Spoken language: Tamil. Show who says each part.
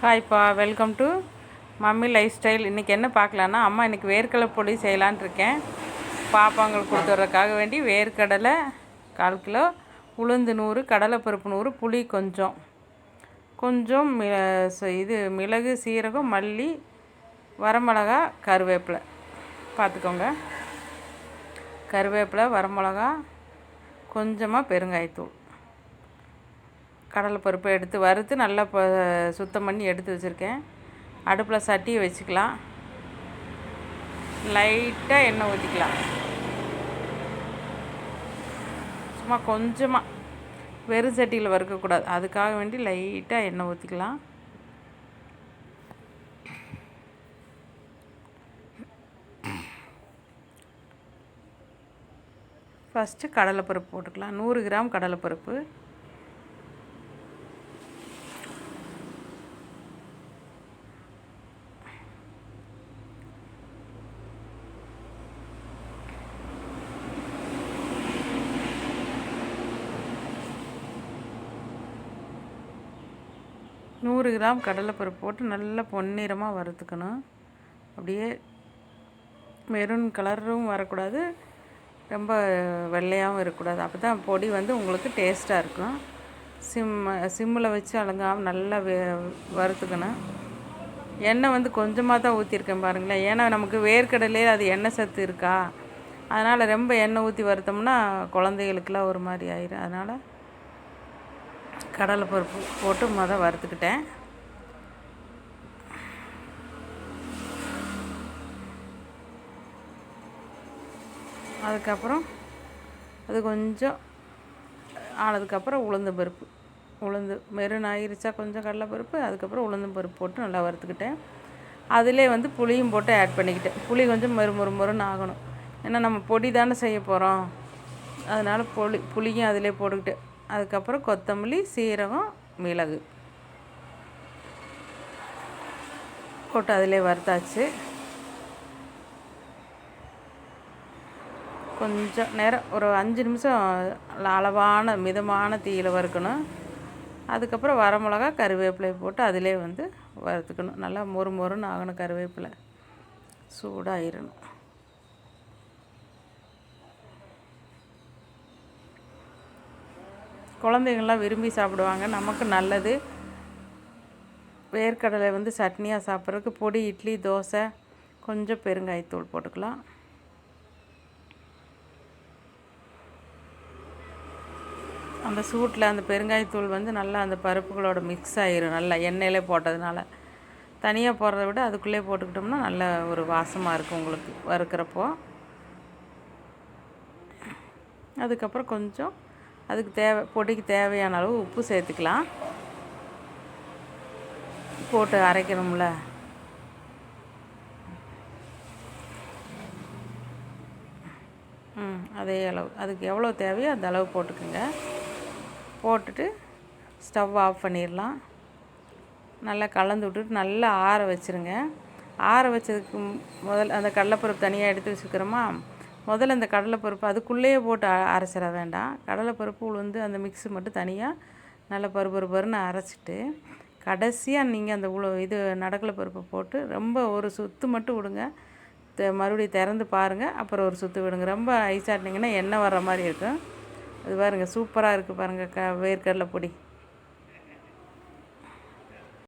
Speaker 1: ஹாய்ப்பா welcome to mummy life style இன்றைக்கி என்ன பார்க்கலான்னா அம்மா இன்றைக்கி வேர்க்கடலை பொடி செய்யலான் இருக்கேன். பாப்பாங்களுக்கு கொடுத்துட்றதுக்காக வேண்டி வேர்க்கடலை கால் கிலோ உளுந்து நூறு கடலைப்பருப்பு நூறு புளி கொஞ்சம். கொஞ்சம் மி இது மிளகு சீரகம் மல்லி வரமிளகா கருவேப்பிலை. பார்த்துக்கோங்க. கருவேப்பிலை வரமிளகா கொஞ்சமாக பெருங்காயத்தூள். கடலைப்பருப்பை எடுத்து வறுத்து நல்லா ப சுத்தம் பண்ணி எடுத்து வச்சுருக்கேன். அடுப்பில் சட்டியை வச்சுக்கலாம். லைட்டாக எண்ணெய் ஊற்றிக்கலாம். சும்மா கொஞ்சமாக வெறும் சட்டியில் வறுக்கக்கூடாது. அதுக்காக வேண்டி லைட்டாக எண்ணெய் ஊற்றிக்கலாம். ஃபஸ்ட்டு கடலைப்பருப்பு போட்டுக்கலாம். நூறு கிராம் கடலைப்பருப்பு நூறு கிராம் கடலைப்பருப்பு போட்டு நல்லா பொன்னிறமாக வறுத்துக்கணும். அப்படியே மெரூன் கலரும் வரக்கூடாது. ரொம்ப வெள்ளையாகவும் இருக்கக்கூடாது. அப்போ தான் பொடி வந்து உங்களுக்கு டேஸ்ட்டாக இருக்கும். சிம் சிம்மில் வச்சு அலங்காமல் நல்லா வே வறுத்துக்கணும். எண்ணெய் வந்து கொஞ்சமாக தான் ஊற்றிருக்கேன் பாருங்களேன். ஏன்னா நமக்கு வேர்க்கடலே அது எண்ணெய் சத்து இருக்கா? அதனால் ரொம்ப எண்ணெய் ஊற்றி வறுத்தோம்னா குழந்தைகளுக்கெல்லாம் ஒரு மாதிரி ஆயிரும். அதனால் கடலைப்பருப்பு போட்டு மொதல் வறுத்துக்கிட்டேன். அதுக்கப்புறம் அது கொஞ்சம் ஆனதுக்கப்புறம் உளுந்து பருப்பு. உளுந்து மெருன் ஆயிருச்சா கொஞ்சம் கடலைப்பருப்பு அதுக்கப்புறம் உளுந்து பருப்பு போட்டு நல்லா வறுத்துக்கிட்டேன். அதிலே வந்து புளியும் போட்டு ஆட் பண்ணிக்கிட்டேன். புளி கொஞ்சம் மொறு மொறு மொறுன்னு ஆகணும். ஏன்னா நம்ம பொடி தானே செய்ய போகிறோம் அதனால் புளி புளியும் அதிலே போட்டுக்கிட்டேன் அதுக்கப்புறம் கொத்தமல்லி சீரகம் மிளகு. போட்டு அதிலே வறுத்தாச்சு. கொஞ்சம் நேரம் ஒரு அஞ்சு நிமிஷம் அளவான மிதமான தீயில் வறுக்கணும். அதுக்கப்புறம் வரமிளகா கருவேப்பிலை போட்டு அதிலே வந்து வறுத்துக்கணும். நல்லா மொறு மொறுன்னு ஆகணும் கருவேப்பிலை. சூடாகிடணும் குழந்தைங்கள்லாம் விரும்பி சாப்பிடுவாங்க. நமக்கு நல்லது. வேர்க்கடலை வந்து சட்னியாக சாப்பிட்றதுக்கு பொடி இட்லி தோசை கொஞ்சம் பெருங்காயத்தூள் போட்டுக்கலாம். அந்த சூட்டில் அந்த பெருங்காயத்தூள் வந்து நல்லா அந்த பருப்புகளோட மிக்ஸ் ஆகிரும் நல்லா எண்ணெயிலே போட்டதுனால. தனியாக போடுறத விட அதுக்குள்ளே போட்டுக்கிட்டோம்னா நல்ல ஒரு வாசமாக இருக்கும் உங்களுக்கு வறுக்கிறப்போ. அதுக்கப்புறம் கொஞ்சம் அதுக்கு தேவை பொடிக்கு தேவையான அளவு உப்பு சேர்த்துக்கலாம். போட்டு அரைக்கணும்ல. ம் அதே அளவு. அதுக்கு எவ்வளோ தேவையோ அந்த அளவு போட்டுக்கோங்க. போட்டுட்டு ஸ்டவ் ஆஃப் பண்ணிடலாம். நல்லா கலந்து விட்டுட்டு நல்லா ஆற வச்சுருங்க. ஆற வச்சதுக்கு முதல் முதல்ல அந்த கடலைப்பருப்பு தனியாக எடுத்து வச்சுக்கிறோமா முதல்ல அந்த கடலைப்பருப்பு அதுக்குள்ளேயே போட்டு அரைச்சிட வேண்டாம். கடலைப்பருப்பு உளுந்து அந்த மிக்ஸி மட்டும் தனியாக நல்லா பரு பருன்னு அரைச்சிட்டு கடைசியாக நீங்கள் அந்த உழவு இது நடக்கலை பருப்பை போட்டு ரொம்ப ஒரு சுத்து மட்டும் விடுங்க. தெ- மறுபடியும் திறந்து பாருங்கள் அப்புறம் ஒரு சுற்று விடுங்க. ரொம்ப ஐஸ் ஆட்டினீங்கன்னா எண்ணெய் வர்ற மாதிரி இருக்கும். அது பாருங்கள் சூப்பராக இருக்குது பாருங்கள் க வேர்க்கடலை பொடி.